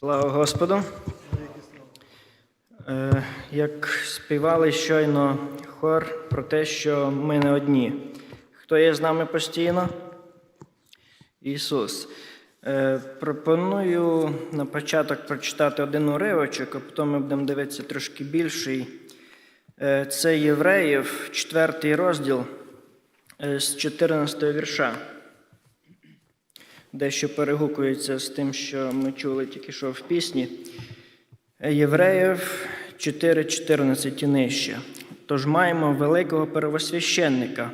Слава Господу. Е, Як співали щойно хор про те, що ми не одні. Хто є з нами постійно? Ісус. Е, Пропоную на початок прочитати один уривочок, а потім ми будемо дивитися трошки більший. Е, Це Євреїв, 4 розділ з 14 вірша дещо перегукується з тим, що ми чули тільки що в пісні. Євреїв 4.14 і нижче. Тож маємо великого первосвященника,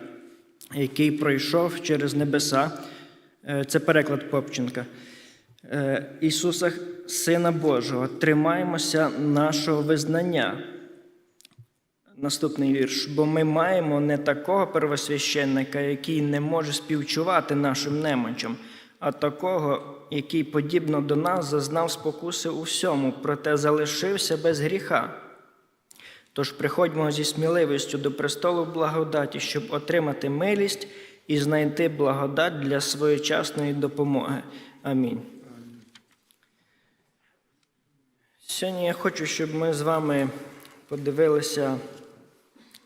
який пройшов через небеса. Е, Це переклад Попченка. Е, Ісуса, Сина Божого, тримаємося нашого визнання. Наступний вірш. Бо ми маємо не такого первосвященника, який не може співчувати нашим немочам, а такого, який, подібно до нас, зазнав спокуси у всьому, проте залишився без гріха. Тож приходьмо зі сміливістю до престолу благодаті, щоб отримати милість і знайти благодать для своєчасної допомоги. Амінь. Сьогодні я хочу, щоб ми з вами подивилися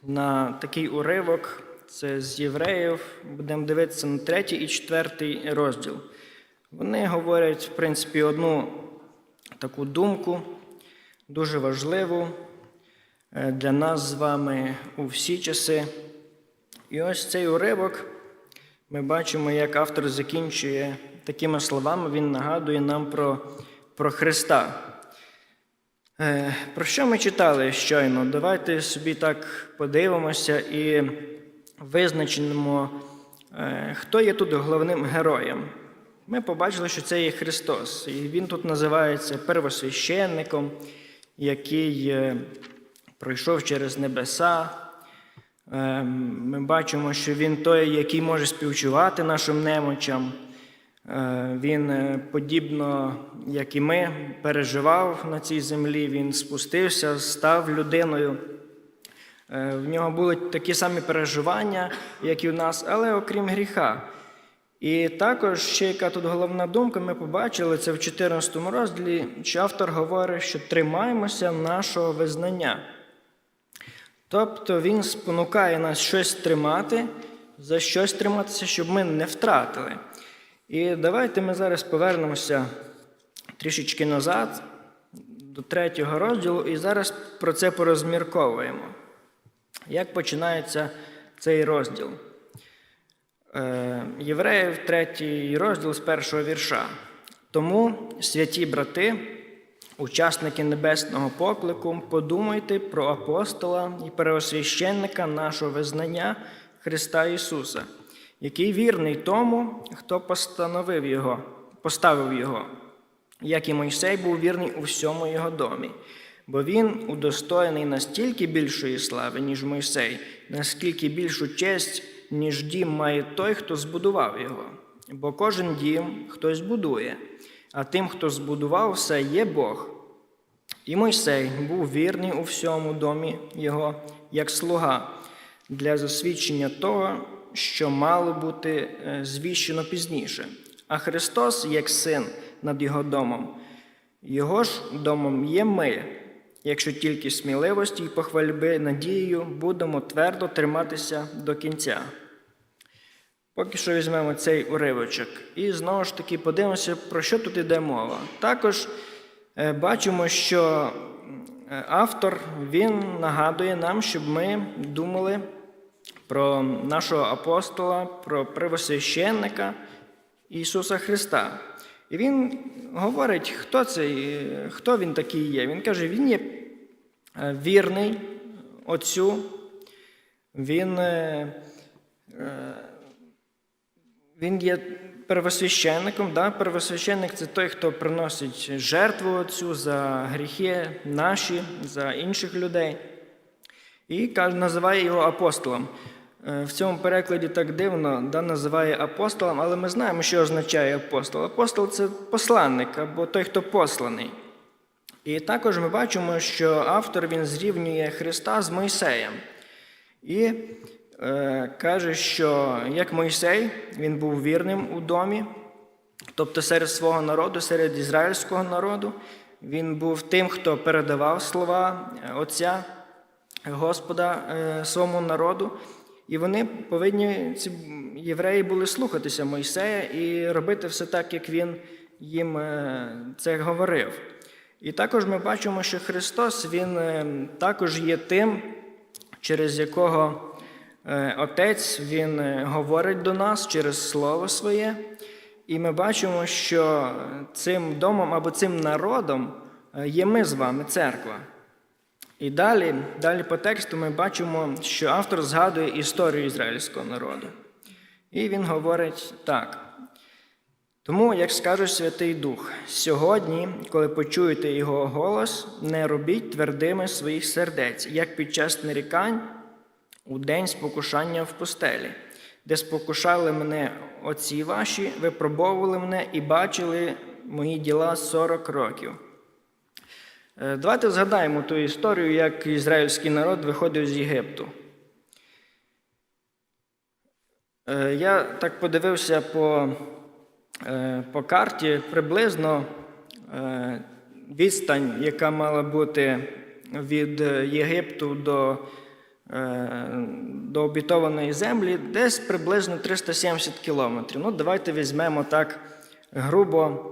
на такий уривок. Це з євреїв. Будемо дивитися на третій і четвертий розділ. Вони говорять, в принципі, одну таку думку, дуже важливу е, для нас з вами у всі часи. І ось цей уривок ми бачимо, як автор закінчує такими словами, він нагадує нам про, про Христа. Е, Про що ми читали щойно? Давайте собі так подивимося і визначимо, е, хто є тут головним героєм. Ми побачили, що це є Христос, і Він тут називається первосвященником, який е, пройшов через небеса. Е, Ми бачимо, що Він той, який може співчувати нашим немочам. Е, Він, подібно як і ми, переживав на цій землі, він спустився, став людиною. Е, В нього були такі самі переживання, як і у нас, але окрім гріха. І також ще яка тут головна думка, ми побачили це в 14 розділі, що автор говорить, що тримаємося нашого визнання. Тобто він спонукає нас щось тримати, за щось триматися, щоб ми не втратили. І давайте ми зараз повернемося трішечки назад до третього розділу, і зараз про це порозмірковуємо. Як починається цей розділ? Е, Євреїв, третій розділ з першого вірша. Тому, святі брати, учасники небесного поклику, подумайте про апостола і первосвященника нашого визнання Христа Ісуса, який вірний тому, хто постановив його, поставив його, як і Мойсей був вірний у всьому його домі. Бо він удостоєний настільки більшої слави, ніж Мойсей, наскільки більшу честь, ніж дім має той, хто збудував його. Бо кожен дім хтось будує, а тим, хто збудував все, є Бог. І Мойсей був вірний у всьому домі його, як слуга, для засвідчення того, що мало бути е, звіщено пізніше. А Христос, як син над його домом, його ж домом є ми, якщо тільки сміливості і похвальби надією будемо твердо триматися до кінця. Поки що візьмемо цей уривочок. І знову ж таки подивимося, про що тут йде мова. Також е, бачимо, що е, автор він нагадує нам, щоб ми думали про нашого апостола, про первосвященника Ісуса Христа. І він говорить, хто це, хто він такий є. Він каже, він є е, вірний Отцю, він, е, е, він є первосвященником. Да? Первосвященник це той, хто приносить жертву Отцю за гріхи наші, за інших людей. І називає його апостолом. Е, В цьому перекладі так дивно да, називає апостолом, але ми знаємо, що означає апостол. Апостол це посланник або той, хто посланий. І також ми бачимо, що автор він зрівнює Христа з Мойсеєм. І е, каже, що як Мойсей, він був вірним у домі, тобто серед свого народу, серед ізраїльського народу. Він був тим, хто передавав слова е, Отця Господа е, своєму народу. І вони повинні, ці євреї були слухатися Мойсея і робити все так, як він їм е, це говорив. І також ми бачимо, що Христос Він е, також є тим, через якого е, Отець Він говорить до нас через Слово Своє. І ми бачимо, що цим домом або цим народом є ми з вами, церква. І далі, далі по тексту ми бачимо, що автор згадує історію ізраїльського народу. І він говорить так. Тому, як скаже Святий Дух, сьогодні, коли почуєте його голос, не робіть твердими своїх сердець, як під час нарікань у день спокушання в пустелі, де спокушали мене отці ваші, випробовували мене і бачили мої діла 40 років. Е, Давайте згадаємо ту історію, як ізраїльський народ виходив з Єгипту. Е, Я так подивився по, е, по карті приблизно відстань, яка мала бути від Єгипту до, до обітованої землі, десь приблизно 370 кілометрів. Ну, давайте візьмемо так грубо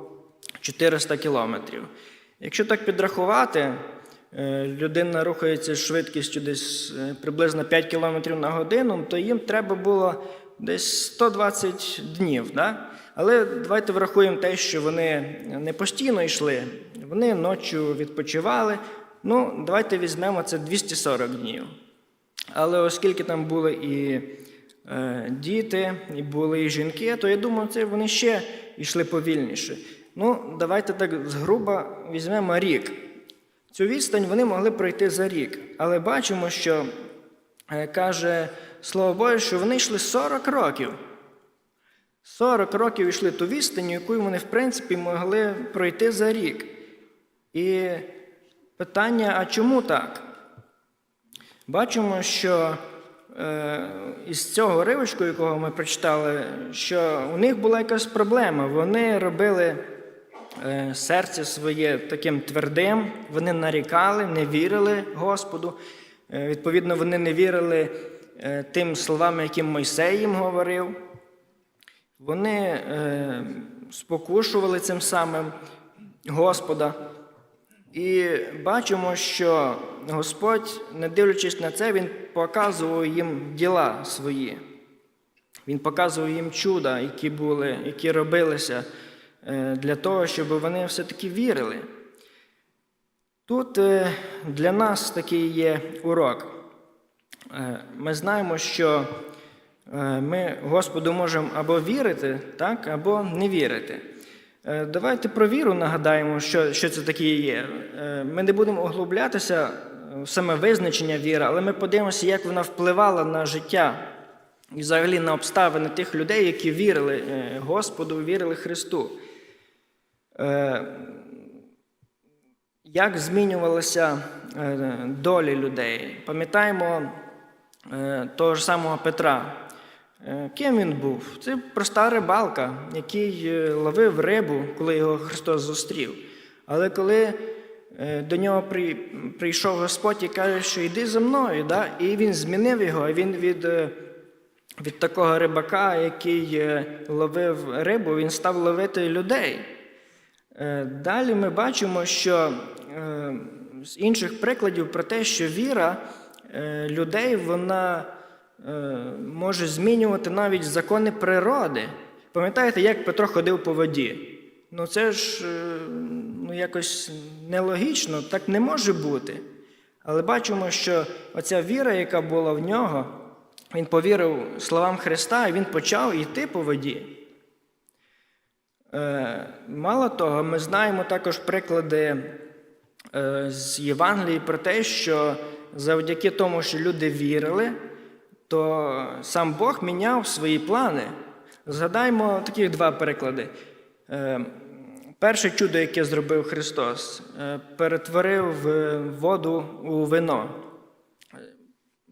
400 кілометрів. Якщо так підрахувати, е, людина рухається з швидкістю десь е, приблизно 5 км на годину, то їм треба було десь 120 днів. Да? Але давайте врахуємо те, що вони не постійно йшли, вони ночі відпочивали. Ну, давайте візьмемо це 240 днів. Але оскільки там були і е, діти, і були і жінки, то я думаю, це вони ще йшли повільніше. Ну, давайте так згруба візьмемо рік. Цю відстань вони могли пройти за рік. Але бачимо, що е, каже Слово Боже, що вони йшли 40 років. 40 років йшли ту відстань, яку вони, в принципі, могли пройти за рік. І питання: а чому так? Бачимо, що е, із цього ривочку, якого ми прочитали, що у них була якась проблема. Вони робили серце своє таким твердим, вони нарікали, не вірили Господу. Е, відповідно, вони не вірили е, тим словам, яким Мойсей їм говорив. Вони е, спокушували цим самим Господа. І бачимо, що Господь, не дивлячись на це, Він показував їм діла свої. Він показував їм чуда, які були, які робилися е, для того, щоб вони все-таки вірили. Тут е, для нас такий є урок. Е, Ми знаємо, що е, ми Господу можемо або вірити, так, або не вірити. Е, Давайте про віру нагадаємо, що, що це таке є. Е, Ми не будемо углублятися в саме визначення віри, але ми подивимося, як вона впливала на життя і взагалі на обставини тих людей, які вірили е, Господу, вірили Христу. Е, Як змінювалися е, долі людей? Пам'ятаємо е, того ж самого Петра. Ким він був? Це проста рибалка, який ловив рибу, коли його Христос зустрів. Але коли до нього прийшов Господь і каже, що йди за мною, да? і він змінив його, він від, від такого рибака, який ловив рибу, він став ловити людей. Е, Далі ми бачимо, що е, з інших прикладів про те, що віра е, людей вона може змінювати навіть закони природи. Пам'ятаєте, як Петро ходив по воді? Ну це ж ну, якось нелогічно, так не може бути. Але бачимо, що оця віра, яка була в нього, він повірив словам Христа, і він почав йти по воді. Е, Мало того, ми знаємо також приклади е, з Євангелії про те, що завдяки тому, що люди вірили, то сам Бог міняв свої плани. Згадаймо таких два приклади. Е, Перше чудо, яке зробив Христос, перетворив воду у вино.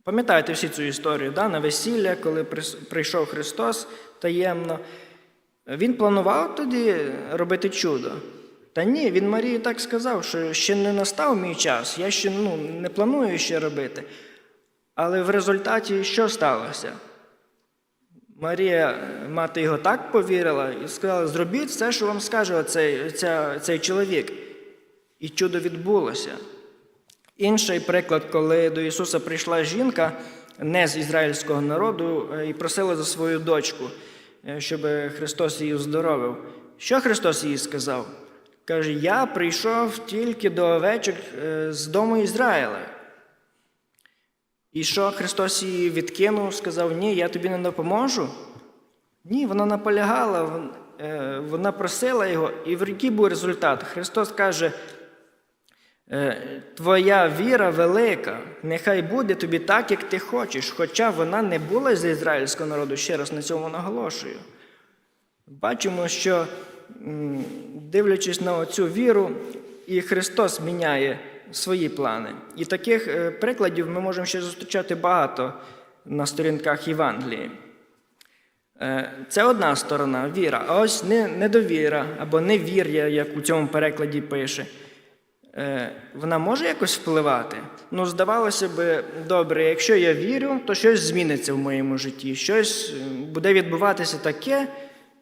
Пам'ятаєте всі цю історію, да? на весілля, коли прийшов Христос таємно. Він планував тоді робити чудо. Та ні, він Марії так сказав, що ще не настав мій час, я ще ну, не планую ще робити. Але в результаті що сталося? Марія, мати його так повірила і сказала: зробіть все, що вам скаже оцей, ця, цей чоловік. І чудо відбулося. Інший приклад, коли до Ісуса прийшла жінка не з ізраїльського народу е, і просила за свою дочку, щоб Христос її оздоровив. Що Христос їй сказав? Каже: Я прийшов тільки до овечок е, з дому Ізраїля. І що Христос її відкинув, сказав: Ні, я тобі не допоможу. Ні, вона наполягала, е, вона просила його, і в який був результат? Христос каже, «Е, твоя віра велика, нехай буде тобі так, як ти хочеш, хоча вона не була з ізраїльського народу, ще раз на цьому наголошую. Бачимо, що дивлячись на цю віру, і Христос міняє свої плани. І таких е, прикладів ми можемо ще зустрічати багато на сторінках Євангелії. Е, Це одна сторона віра, а ось недовіра або невір'я, як у цьому перекладі пише. Е, Вона може якось впливати? Ну, здавалося б, добре, якщо я вірю, то щось зміниться в моєму житті, щось е, буде відбуватися таке,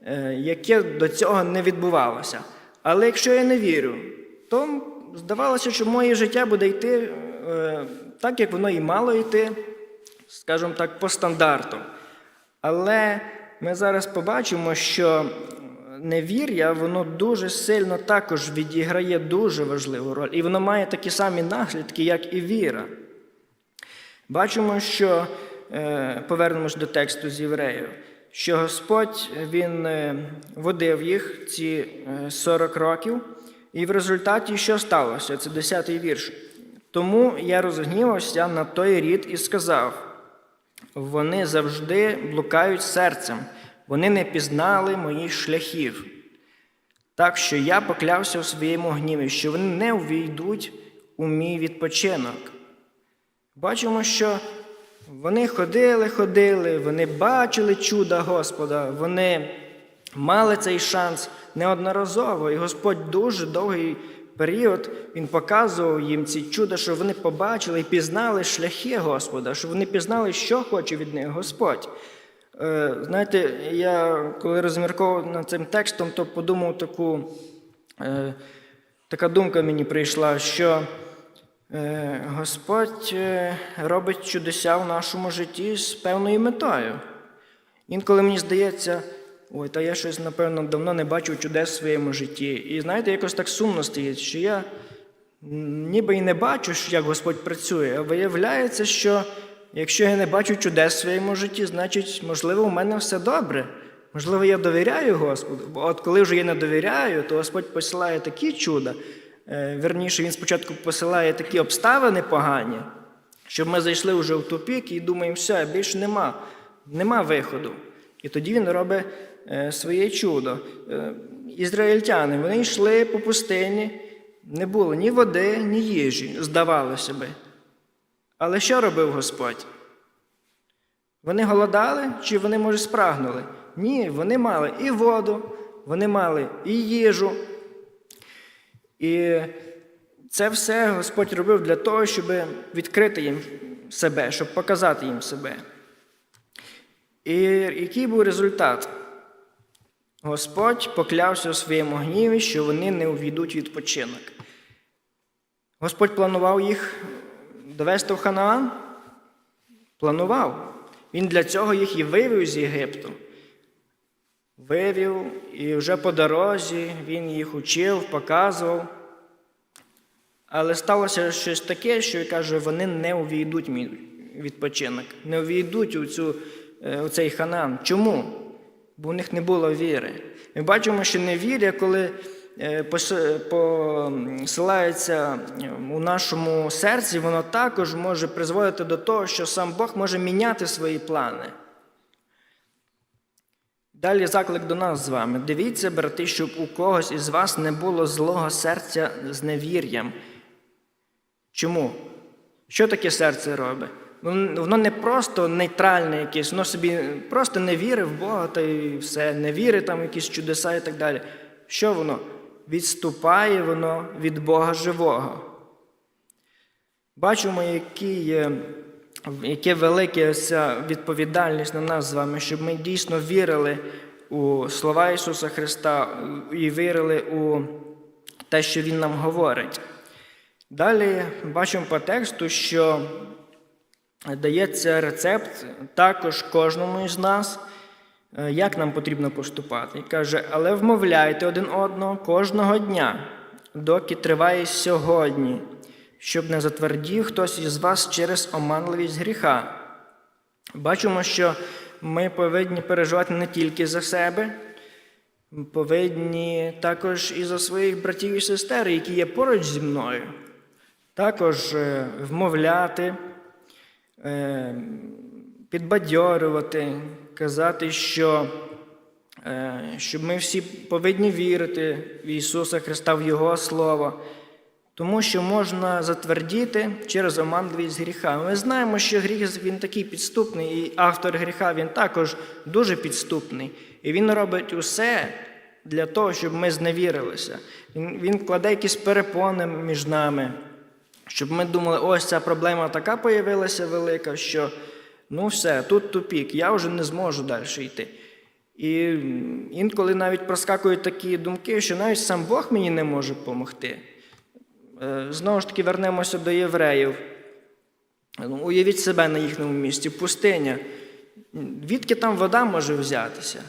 е, яке до цього не відбувалося. Але якщо я не вірю, то здавалося, що моє життя буде йти так, як воно і мало йти, скажімо так, по стандарту. Але ми зараз побачимо, що невір'я, воно дуже сильно також відіграє дуже важливу роль. І воно має такі самі наслідки, як і віра. Бачимо, що е, повернемось до тексту з євреїв, що Господь Він е, водив їх ці е, 40 років, і в результаті що сталося? Це 10-й вірш. Тому я розгнівався на той рід і сказав: вони завжди блукають серцем, вони не пізнали моїх шляхів. Так що я поклявся у своєму гніві, що вони не увійдуть у мій відпочинок. Бачимо, що вони ходили, ходили, вони бачили чуда Господа, вони мали цей шанс неодноразово, і Господь дуже довгий період Він показував їм ці чуда, що вони побачили і пізнали шляхи Господа, що вони пізнали, що хоче від них Господь. Е, Знаєте, я коли розмірковував над цим текстом, то подумав таку, е, така думка мені прийшла, що е, Господь робить чудеса в нашому житті з певною метою. Інколи мені здається, ой, та я щось, напевно, давно не бачив чудес в своєму житті. І знаєте, якось так сумно стоїть, що я ніби і не бачу, як Господь працює, а виявляється, що якщо я не бачу чудес в своєму житті, значить, можливо, у мене все добре. Можливо, я довіряю Господу. Бо от коли вже я не довіряю, то Господь посилає такі чуда. Е, Верніше, Він спочатку посилає такі обставини погані, щоб ми зайшли вже в тупік і думаємо, все, більше нема, нема виходу. І тоді він робить е, своє чудо. Е, ізраїльтяни вони йшли по пустині, не було ні води, ні їжі, здавалося би. Але що робив Господь? Вони голодали чи вони, може, спрагнули? Ні, вони мали і воду, вони мали і їжу. І це все Господь робив для того, щоб відкрити їм себе, щоб показати їм себе. І який був результат? Господь поклявся у своєму гніві, що вони не увійдуть відпочинок. Господь планував їх довести в Ханаан? Планував. Він для цього їх і вивів з Єгипту. Вивів, і вже по дорозі він їх учив, показував. Але сталося щось таке, що я кажу, вони не увійдуть мій відпочинок, не увійдуть у, цю, е, у цей ханан. Чому? Бо у них не було віри. Ми бачимо, що невір'я, коли посилається у нашому серці, воно також може призводити до того, що сам Бог може міняти свої плани. Далі заклик до нас з вами. Дивіться, брати, щоб у когось із вас не було злого серця з невір'ям. Чому? Що таке серце робить? Воно воно не просто нейтральне якесь, воно собі просто не вірить в Бога та і все, не вірить там якісь чудеса і так далі. Що воно? Відступає воно від Бога живого. Бачимо, які яке велике ця відповідальність на нас з вами, щоб ми дійсно вірили у слова Ісуса Христа і вірили у те, що Він нам говорить. Далі бачимо по тексту, що дається рецепт також кожному із нас, як нам потрібно поступати. І каже, але вмовляйте один одного кожного дня, доки триває сьогодні, щоб не затвердів хтось із вас через оманливість гріха. Бачимо, що ми повинні переживати не тільки за себе, повинні також і за своїх братів і сестер, які є поруч зі мною. Також е, вмовляти, е, підбадьорювати, казати, що, е, що ми всі повинні вірити в Ісуса Христа, в Його Слово, тому що можна затвердіти через оманливість гріха. Ми знаємо, що гріх він такий підступний, і автор гріха він також дуже підступний. І він робить усе для того, щоб ми зневірилися. Він, він кладе якісь перепони між нами. Щоб ми думали, ось ця проблема така появилася велика, що ну все, тут тупік, я вже не зможу далі йти. І інколи навіть проскакують такі думки, що навіть сам Бог мені не може допомогти. Е, Знову ж таки, вернемося до євреїв. Ну, Уявіть себе на їхньому місці, пустиня. Відки там вода може взятися?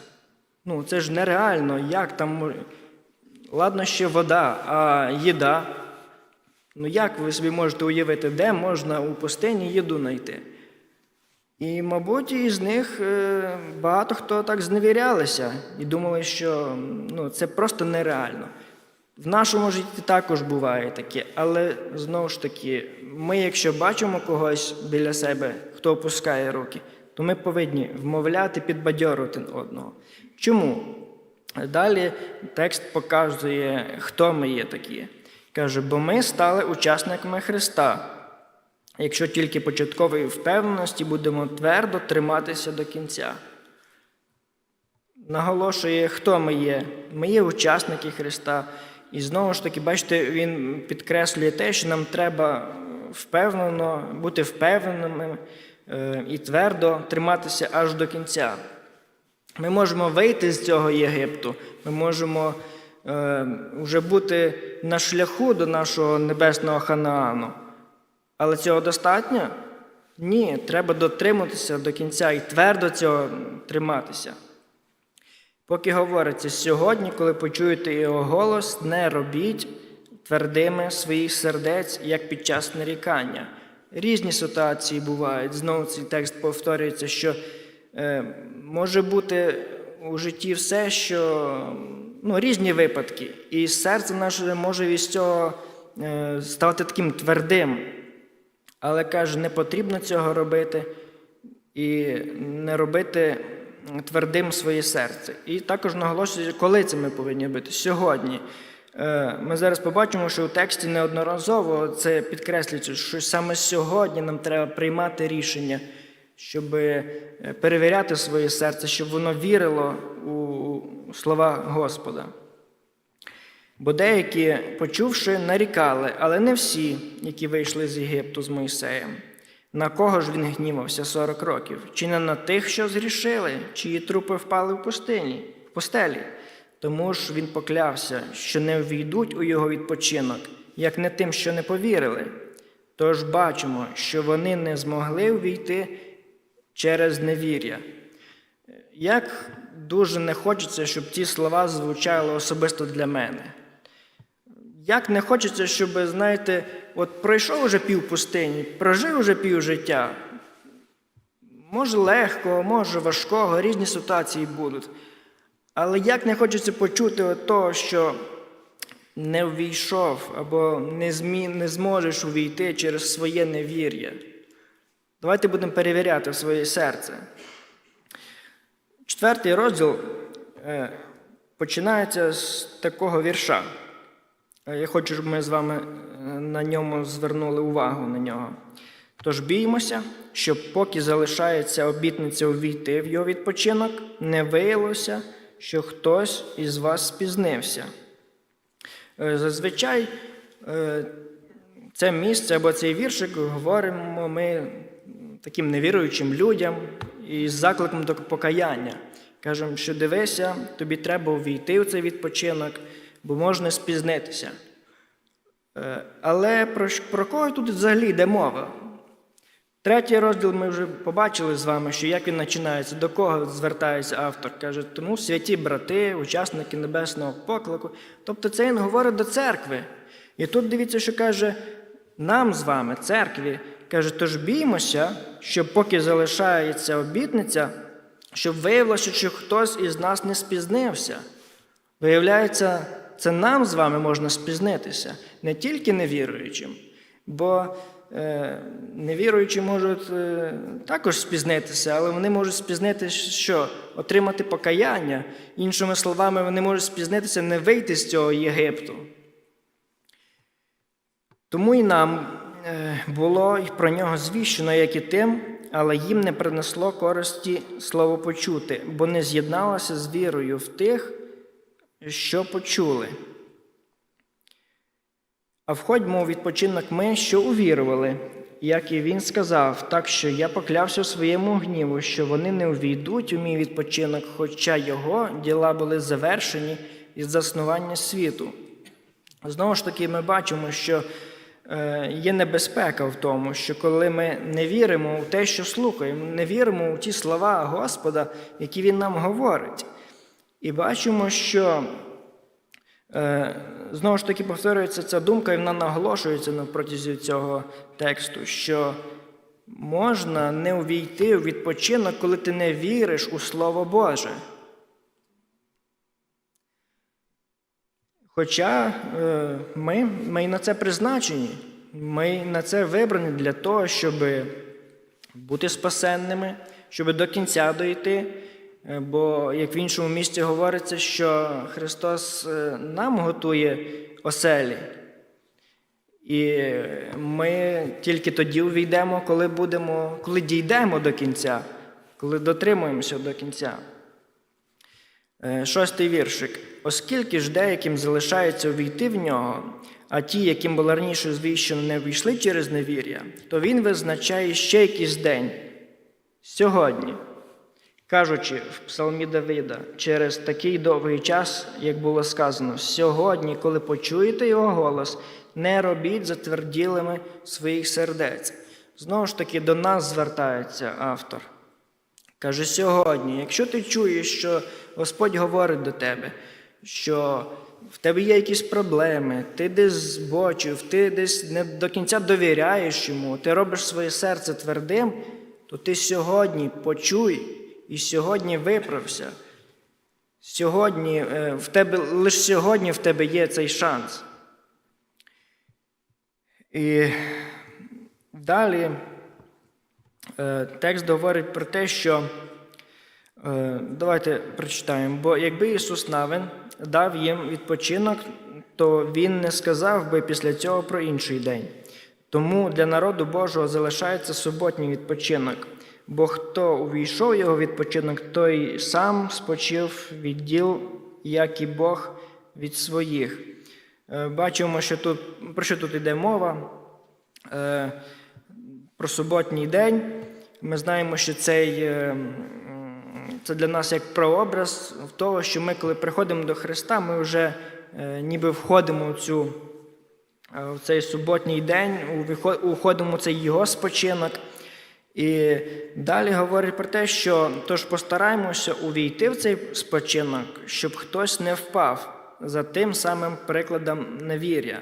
Ну, це ж нереально, як там. може- Ладно, ще вода, а їда. Ну як ви собі можете уявити, де можна у пустині їду знайти? І, мабуть, із них е, багато хто так зневірялися і думали, що ну, це просто нереально. В нашому житті також буває таке, але знову ж таки, ми, якщо бачимо когось біля себе, хто опускає руки, то ми повинні вмовляти, підбадьорувати одного. Чому? Далі текст показує, хто ми є такі. Каже, бо ми стали учасниками Христа, якщо тільки початкової впевненості будемо твердо триматися до кінця. Наголошує, хто ми є. Ми є учасники Христа. І знову ж таки, бачите, він підкреслює те, що нам треба впевнено бути впевненими е, і твердо триматися аж до кінця. Ми можемо вийти з цього Єгипту, ми можемо е, вже бути на шляху до нашого небесного Ханаану. Але цього достатньо? Ні, треба дотриматися до кінця і твердо цього триматися. Поки говориться, сьогодні, коли почуєте його голос, не робіть твердими своїх сердець, як під час нарікання. Різні ситуації бувають. Знову цей текст повторюється, що е, може бути у житті все, що ну, різні випадки, і серце наше може від цього е, ставати таким твердим. Але каже, не потрібно цього робити і не робити твердим своє серце. І також наголошує, коли це ми повинні робити? Сьогодні. Е, Ми зараз побачимо, що у тексті неодноразово це підкреслюється, що саме сьогодні нам треба приймати рішення, щоб е, перевіряти своє серце, щоб воно вірило у слова Господа. Бо деякі, почувши, нарікали, але не всі, які вийшли з Єгипту з Мойсеєм. На кого ж він гнівався 40 років? Чи не на тих, що згрішили, чиї трупи впали в пустині, в пустелі? Тому ж він поклявся, що не ввійдуть у його відпочинок, як не тим, що не повірили. Тож бачимо, що вони не змогли увійти через невір'я. Як дуже не хочеться, щоб ті слова звучали особисто для мене. Як не хочеться, щоб, знаєте, от пройшов уже пів пустині, прожив уже пів життя. Може легко, може важкого, різні ситуації будуть. Але як не хочеться почути от того, що не ввійшов або не, змі, не зможеш увійти через своє невір'я. Давайте будемо перевіряти своє серце. Четвертий розділ е, починається з такого вірша. Е, Я хочу, щоб ми з вами е, на ньому звернули увагу на нього. Тож біймося, щоб поки залишається обітниця увійти в його відпочинок, не виявилося, що хтось із вас спізнився. Е, Зазвичай це місце або цей віршик говоримо ми таким невіруючим людям із закликом до покаяння. Кажемо, що дивися, тобі треба увійти в цей відпочинок, бо можна спізнитися. Е, Але про, про кого тут взагалі йде мова? Третій розділ ми вже побачили з вами, що як він починається, до кого звертається автор. Каже, тому святі брати, учасники небесного поклику. Тобто це він говорить до церкви. І тут дивіться, що каже нам з вами, церкві, каже, тож біймося, що поки залишається обітниця, щоб виявилося, що хтось із нас не спізнився. Виявляється, це нам з вами можна спізнитися, не тільки невіруючим, бо е, невіруючі можуть е, також спізнитися, але вони можуть спізнитися, що? Отримати покаяння. Іншими словами, вони можуть спізнитися не вийти з цього Єгипту. Тому і нам е, було про нього звіщено, як і тим, але їм не принесло користі слово почути, бо не з'єдналося з вірою в тих, що почули. А входьмо у відпочинок ми, що увірували, як і він сказав, так що я поклявся своєму гніву, що вони не увійдуть у мій відпочинок, хоча його діла були завершені із заснування світу. Знову ж таки, ми бачимо, що е, є небезпека в тому, що коли ми не віримо в те, що слухаємо, не віримо у ті слова Господа, які Він нам говорить. І бачимо, що е, знову ж таки повторюється ця думка, і вона наголошується на протязі цього тексту, що можна не увійти у відпочинок, коли ти не віриш у Слово Боже. Хоча е, ми, ми на це призначені, ми на це вибрані для того, щоб бути спасенними, щоб до кінця дойти. Е, Бо, як в іншому місці говориться, що Христос е, нам готує оселі. І ми тільки тоді увійдемо, коли будемо, коли дійдемо до кінця, коли дотримуємося до кінця. Е, Шостий віршик. Оскільки ж деяким залишається увійти в нього, а ті, яким було раніше звіщено, не війшли через невір'я, то він визначає ще якийсь день сьогодні, кажучи в Псалмі Давида, через такий довгий час, як було сказано, сьогодні, коли почуєте його голос, не робіть затверділими своїх сердець. Знову ж таки, до нас звертається автор. Каже, сьогодні, якщо ти чуєш, що Господь говорить до тебе, що в тебе є якісь проблеми, ти десь збочив, ти десь не до кінця довіряєш йому, ти робиш своє серце твердим, то ти сьогодні почуй і сьогодні виправся. Сьогодні е, в тебе, лише сьогодні в тебе є цей шанс. І далі е, текст говорить про те, що е, давайте прочитаємо. Бо якби Ісус Навин дав їм відпочинок, то Він не сказав би після цього про інший день. Тому для народу Божого залишається суботній відпочинок. Бо хто увійшов в його відпочинок, той сам спочив від діл, як і Бог від своїх. Е, Бачимо, що тут про що тут йде мова. Е, Про суботній день. Ми знаємо, що цей, е, це для нас як прообраз в того, що ми, коли приходимо до Христа, ми вже ніби входимо в цю в цей суботній день, уходимо в цей його спочинок. І далі говорить про те, що тож постараємося увійти в цей спочинок, щоб хтось не впав за тим самим прикладом невір'я.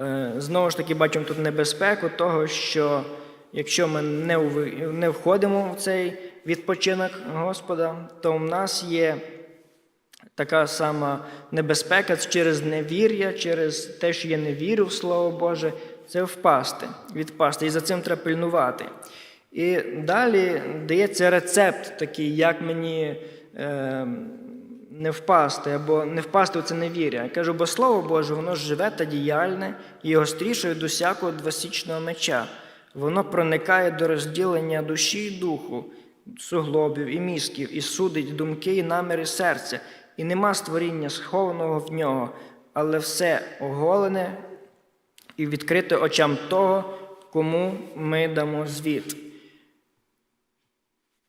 Е, Знову ж таки, бачимо тут небезпеку того, що якщо ми не входимо в цей відпочинок Господа, то в нас є така сама небезпека через невір'я, через те, що я не вірю в Слово Боже, це впасти, відпасти. І за цим треба пильнувати. І далі дається рецепт такий, як мені е, не впасти або не впасти в це невір'я. Я кажу, бо Слово Боже, воно живе та діяльне і гостріше від усякого двосічного меча. Воно проникає до розділення душі і духу, суглобів і мізків, і судить думки і наміри серця, і нема створіння схованого в нього, але все оголене і відкрите очам того, кому ми дамо звіт.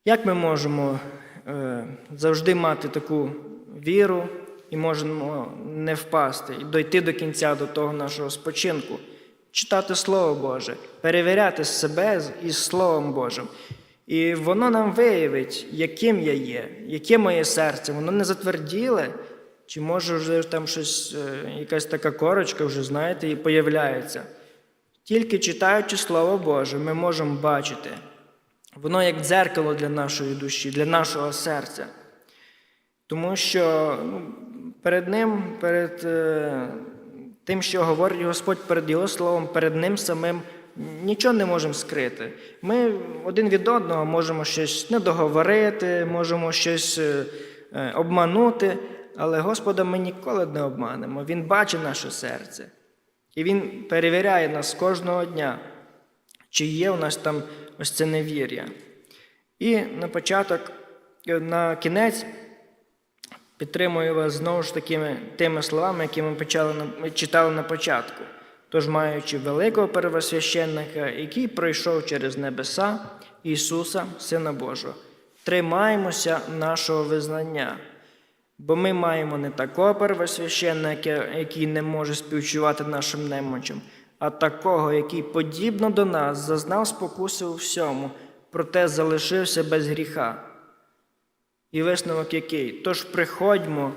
Як ми можемо е, завжди мати таку віру і можемо не впасти і дойти до кінця до того нашого спочинку? Читати Слово Боже, перевіряти себе із Словом Божим. І воно нам виявить, яким я є, яке моє серце, воно не затверділе, чи може вже там щось, е, якась така корочка вже, знаєте, і появляється. Тільки читаючи Слово Боже, ми можемо бачити. Воно як дзеркало для нашої душі, для нашого серця. Тому що ну, перед Ним, перед е, тим, що говорить Господь перед Його Словом, перед Ним самим нічого не можемо скрити. Ми один від одного можемо щось не договорити, можемо щось е, е, обманути, але Господа ми ніколи не обманемо. Він бачить наше серце. І Він перевіряє нас кожного дня, чи є у нас там ось це невір'я. І на початок, е, на кінець підтримую вас знову ж такими тими словами, які ми почали читали на початку. Тож, маючи великого первосвященника, який пройшов через небеса Ісуса, Сина Божого, тримаємося нашого визнання. Бо ми маємо не такого первосвященника, який не може співчувати нашим немочам, а такого, який, подібно до нас, зазнав спокуси у всьому, проте залишився без гріха. І висновок який? Тож приходьмо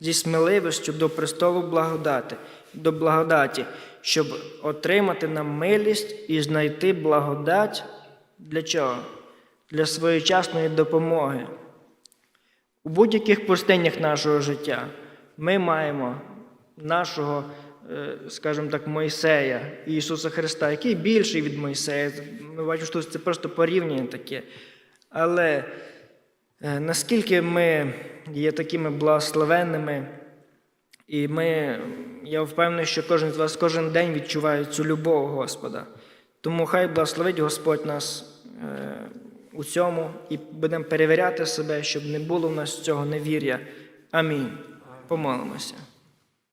зі сміливістю до престолу благодати, до благодаті, щоб отримати нам милість і знайти благодать для чого? Для своєчасної допомоги. У будь-яких пустинях нашого життя ми маємо нашого, е, скажімо так, Мойсея, Ісуса Христа, який більший від Мойсея. Ми бачимо, що це просто порівняння таке. Але е, наскільки ми є такими благословенними, і ми, я впевнений, що кожен з вас кожен день відчуває цю любов Господа. Тому хай благословить Господь нас е, у цьому і будемо перевіряти себе, щоб не було в нас цього невір'я. Амінь. Помолимося.